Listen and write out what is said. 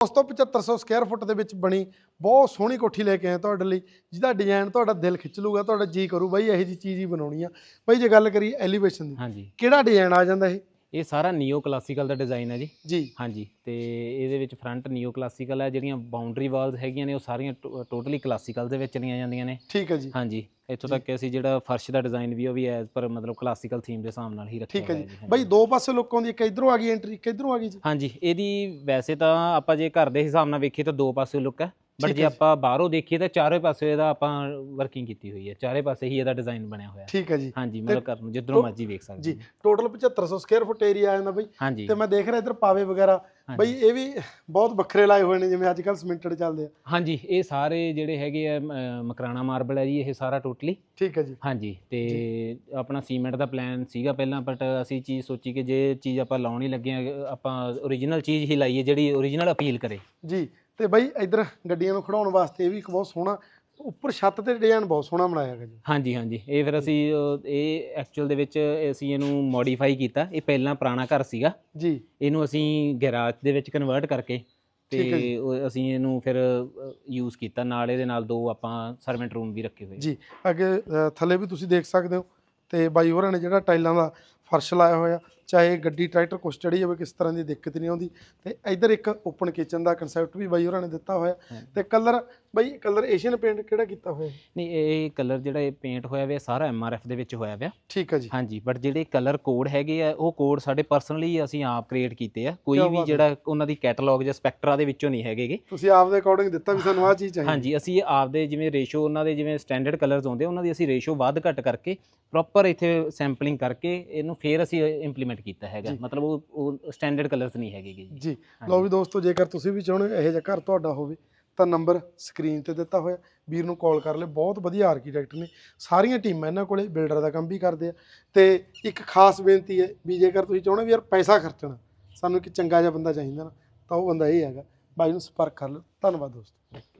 7500 square foot ਦੇ ਵਿੱਚ ਬਣੀ ਬਹੁਤ ਸੋਹਣੀ ਕੋਠੀ ਲੈ ਕੇ ਆਏ ਤੁਹਾਡੇ ਲਈ ਜਿਹਦਾ ਡਿਜ਼ਾਈਨ ਤੁਹਾਡਾ ਦਿਲ ਖਿੱਚ ਲੂਗਾ ਤੁਹਾਡਾ ਜੀ ਕਰੂ ਬਾਈ ਇਹੋ ਜੀ ਚੀਜ਼ ਹੀ ਬਣਾਉਣੀ ਆ। ਬਾਈ ਜੇ ਗੱਲ ਕਰੀਏ ਐਲੀਵੇਸ਼ਨ ਦੀ ਹਾਂਜੀ। ਕਿਹੜਾ ਡਿਜ਼ਾਈਨ ਆ ਜਾਂਦਾ ਇਹ? ਇਹ ਸਾਰਾ ਨੀਓ ਕਲਾਸੀਕਲ ਦਾ ਡਿਜ਼ਾਈਨ ਹੈ ਜੀ। ਜੀ। ਹਾਂਜੀ ਤੇ ਇਹਦੇ ਵਿੱਚ ਫਰੰਟ ਨੀਓ ਕਲਾਸੀਕਲ ਹੈ ਜਿਹੜੀਆਂ ਬਾਉਂਡਰੀ ਵਾਲਸ ਹੈਗੀਆਂ ਨੇ ਉਹ ਸਾਰੀਆਂ ਟੋਟਲੀ ਕਲਾਸੀਕਲ ਦੇ ਵਿੱਚ ਲਈਆਂ ਜਾਂਦੀਆਂ ਨੇ। ਠੀਕ ਹੈ ਜੀ। ਹਾਂਜੀ ਇੱਥੋਂ ਤੱਕ ਕਿ ਅਸੀਂ ਜਿਹੜਾ ਫਰਸ਼ ਦਾ ਡਿਜ਼ਾਈਨ ਵੀ ਉਹ ਵੀ ਐਜ਼ ਪਰ ਮਤਲਬ ਕਲਾਸੀਕਲ ਥੀਮ ਦੇ ਹਿਸਾਬ ਨਾਲ ਹੀ ਰੱਖਿਆ ਠੀਕ ਹੈ ਜੀ। ਬਾਈ ਦੋ ਪਾਸੇ ਲੋਕਾਂ ਦੀ ਇੱਕ ਇਧਰੋਂ ਆ ਗਈ ਐਂਟਰੀ ਇੱਕ ਇਧਰੋਂ ਆ ਗਈ ਜੀ। ਹਾਂਜੀ ਇਹਦੀ ਵੈਸੇ ਤਾਂ ਆਪਾਂ ਜੇ ਘਰ ਦੇ ਹਿਸਾਬ ਨਾਲ ਵੇਖੀਏ ਤਾਂ ਦੋ ਪਾਸੇ ਲੁੱਕ ਹੈ। ਬਟ ਜੇ। ਆਪਾਂ ਬਾਹਰੋਂ ਦੇਖੀਏ ਤਾਂ ਚਾਰੇ ਪਾਸੇ ਇਹਦਾ ਆਪਾਂ ਵਰਕਿੰਗ ਕੀਤੀ ਹੋਈ ਹੈ। ਚਾਰੇ ਪਾਸੇ ਹੀ ਇਹਦਾ ਡਿਜ਼ਾਈਨ ਬਣਿਆ ਹੋਇਆ ਠੀਕ ਹੈ ਜੀ। ਹਾਂਜੀ ਮਤਲਬ ਘਰ ਨੂੰ ਜਿੱਧਰੋਂ ਮਰਜ਼ੀ ਵੇਖ ਸਕਦੇ ਜੀ। ਟੋਟਲ 7500 ਸਕੁਅਰ ਫੁੱਟ ਏਰੀਆ ਆ ਜਾਂਦਾ ਬਾਈ। ਤੇ ਮੈਂ ਦੇਖ ਰਿਹਾ ਇੱਧਰ ਪਾਵੇ ਵਗੈਰਾ। ਬਾਈ ਇਹ ਵੀ ਬਹੁਤ ਵੱਖਰੇ ਲਾਏ ਹੋਏ ਨੇ ਜਿਵੇਂ ਅੱਜ ਕੱਲ ਸਿਮੈਂਟਡ ਚੱਲਦੇ ਆ। ਹਾਂਜੀ ਇਹ ਸਾਰੇ ਜਿਹੜੇ ਹੈਗੇ ਆ ਮਕਰਾਣਾ ਮਾਰਬਲ ਹੈ ਜੀ ਇਹ ਸਾਰਾ ਟੋਟਲੀ ਠੀਕ ਹੈ ਜੀ। ਹਾਂਜੀ ਤੇ ਆਪਣਾ ਸੀਮੈਂਟ ਦਾ ਪਲਾਨ ਸੀਗਾ ਪਹਿਲਾਂ ਬਟ ਅਸੀਂ ਚੀਜ਼ ਸੋਚੀ ਕਿ ਜੇ ਚੀਜ਼ ਆਪਾਂ ਲਾਉਣ ਹੀ ਲੱਗੇ ਆ ਆਪਾਂ ਓਰੀਜਨਲ ਚੀਜ਼ ਹੀ ਲਾਈਏ ਜਿਹੜੀ ਓਰੀਜਨਲ ਅਪੀਲ ਕਰੇ। ਜੀ ਤੇ ਬਾਈ ਇੱਧਰ ਗੱਡੀਆਂ ਨੂੰ ਖੜਾਉਣ ਵਾਸਤੇ ਇਹ ਵੀ ਇੱਕ ਬਹੁਤ ਸੋਹਣਾ ਉੱਪਰ ਛੱਤ ਤੇ ਡਿਜ਼ਾਈਨ ਬਹੁਤ ਸੋਹਣਾ ਬਣਾਇਆ ਹੈਗਾ ਜੀ। ਹਾਂਜੀ ਹਾਂਜੀ। ਇਹ ਫਿਰ ਅਸੀਂ ਅਹ, ਇਹ ਐਕਚੁਅਲ ਦੇ ਵਿੱਚ ਅਸੀਂ ਇਹਨੂੰ ਮੋਡੀਫਾਈ ਕੀਤਾ। ਇਹ ਪਹਿਲਾਂ ਪੁਰਾਣਾ ਘਰ ਸੀਗਾ। ਜੀ। ਇਹਨੂੰ ਅਸੀਂ ਗੈਰਾਜ ਦੇ ਵਿੱਚ ਕਨਵਰਟ ਕਰਕੇ ਠੀਕ ਹੈ ਜੀ। ਤੇ ਉਹ ਅਸੀਂ ਇਹਨੂੰ ਫਿਰ ਯੂਜ਼ ਕੀਤਾ। ਨਾਲ ਇਹਦੇ ਨਾਲ ਦੋ ਆਪਾਂ ਸਰਵੈਂਟ ਰੂਮ ਵੀ ਰੱਖੇ ਹੋਏ। ਜੀ। ਅੱਗੇ ਅ, ਥੱਲੇ ਵੀ ਤੁਸੀਂ ਦੇਖ ਸਕਦੇ ਹੋ। ਤੇ ਬਾਈ ਹੋਰਾਂ ਨੇ ਜਿਹੜਾ ਟਾਈਲਾਂ ਦਾ ਫਰਸ਼ ਲਾਇਆ ਹੋਇਆ ਚਾਹੇ ਗੱਡੀ ਟਰੈਕਟਰ ਕੁਛ ਚੜੀ ਜਾਵੇ ਕਿਸ ਤਰ੍ਹਾਂ ਦੀ ਦਿੱਕਤ ਨਹੀਂ ਆਉਂਦੀ। ਤੇ ਇੱਧਰ ਇੱਕ ਓਪਨ ਕਿਚਨ ਦਾ ਕਨਸੈਪਟ ਵੀ ਬਾਈ ਹੋਰਾਂ ਨੇ ਦਿੱਤਾ ਹੋਇਆ। ਤੇ ਕਲਰ ਬਾਈ ਕਲਰ ਏਸ਼ੀਅਨ ਪੇਂਟ ਕਿਹੜਾ ਕੀਤਾ ਹੋਇਆ? ਨਹੀਂ ਇਹ ਕਲਰ ਜਿਹੜਾ ਇਹ ਪੇਂਟ ਹੋਇਆ ਹੋਇਆ ਸਾਰਾ ਐਮਆਰਐਫ ਦੇ ਵਿੱਚ ਹੋਇਆ ਹੋਇਆ ਠੀਕ ਹੈ ਜੀ। ਹਾਂਜੀ ਬਟ ਜਿਹੜੇ ਕਲਰ ਕੋਡ ਹੈਗੇ ਆ ਉਹ ਕੋਡ ਸਾਡੇ ਪਰਸਨਲੀ ਅਸੀਂ ਆਪ ਕ੍ਰੀਏਟ ਕੀਤੇ ਆ। ਕੋਈ ਵੀ। ਜਿਹੜਾ ਉਹਨਾਂ ਦੀ ਕੈਟਲੌਗ ਜਾਂ ਸਪੈਕਟਰਾ ਦੇ ਵਿੱਚੋਂ ਨਹੀਂ ਹੈਗੇਗੇ ਤੁਸੀਂ ਆਪ ਦੇ ਅਕੋਰਡਿੰਗ ਦਿੱਤਾ ਵੀ ਸਾਨੂੰ ਆਹ ਚੀਜ਼ ਚਾਹੀਦੀ। ਹਾਂਜੀ ਅਸੀਂ ਆਪਦੇ ਜਿਵੇਂ ਰੇਸ਼ੋ ਉਹਨਾਂ ਦੇ ਜਿਵੇਂ ਸਟੈਂਡਰਡ ਕਲਰਸ ਹੁੰਦੇ ਉਹਨਾਂ ਦੀ ਅਸੀਂ ਰੇਸ਼ੋ ਵੱਧ ਘੱਟ ਕਰਕੇ ਪ੍ਰੋਪਰ ਇੱਥੇ ਸੈਂਪਲਿੰਗ ਕਰਕੇ ਇਹਨੂੰ ਫੇਰ ਅਸੀਂ ਇੰਪਲੀਮੈਂਟ ਕੀਤਾ ਹੈਗਾ। ਮਤਲਬ ਉਹ ਉਹ ਸਟੈਂਡਰਡ ਕਲਰਸ ਨਹੀਂ ਹੈਗੇਗੇ ਜੀ। ਜੀ। ਲਓ ਵੀ ਦੋਸਤੋ ਜੇਕਰ ਤੁਸੀਂ ਵੀ ਚਾਹੁੰਦੇ ਹੋ ਇਹੋ ਜਿਹਾ ਘਰ ਤੁਹਾਡਾ ਹੋਵੇ ਤਾਂ ਨੰਬਰ ਸਕਰੀਨ ਤੇ ਦਿੱਤਾ ਹੋਇਆ। ਵੀਰ ਨੂੰ ਕਾਲ ਕਰ ਲਿਓ। ਬਹੁਤ ਵਧੀਆ ਆਰਕੀਟੈਕਟ ਨੇ। ਸਾਰੀਆਂ ਟੀਮਾਂ ਇਹਨਾਂ ਕੋਲੇ ਬਿਲਡਰ ਦਾ ਕੰਮ ਵੀ ਕਰਦੇ ਆ। ਤੇ ਇੱਕ ਖਾਸ ਬੇਨਤੀ ਹੈ ਵੀ ਜੇਕਰ ਤੁਸੀਂ ਚਾਹੁੰਦੇ ਵੀ ਯਾਰ ਪੈਸਾ ਖਰਚਣਾ ਸਾਨੂੰ ਇੱਕ ਚੰਗਾ ਜਿਹਾ ਬੰਦਾ ਚਾਹੀਦਾ ਨਾ ਤਾਂ ਉਹ ਬੰਦਾ ਇਹ ਹੈਗਾ। ਬਾਈ ਨੂੰ ਸੰਪਰਕ ਕਰ ਲਓ। ਧੰਨਵਾਦ ਦੋਸਤੋ।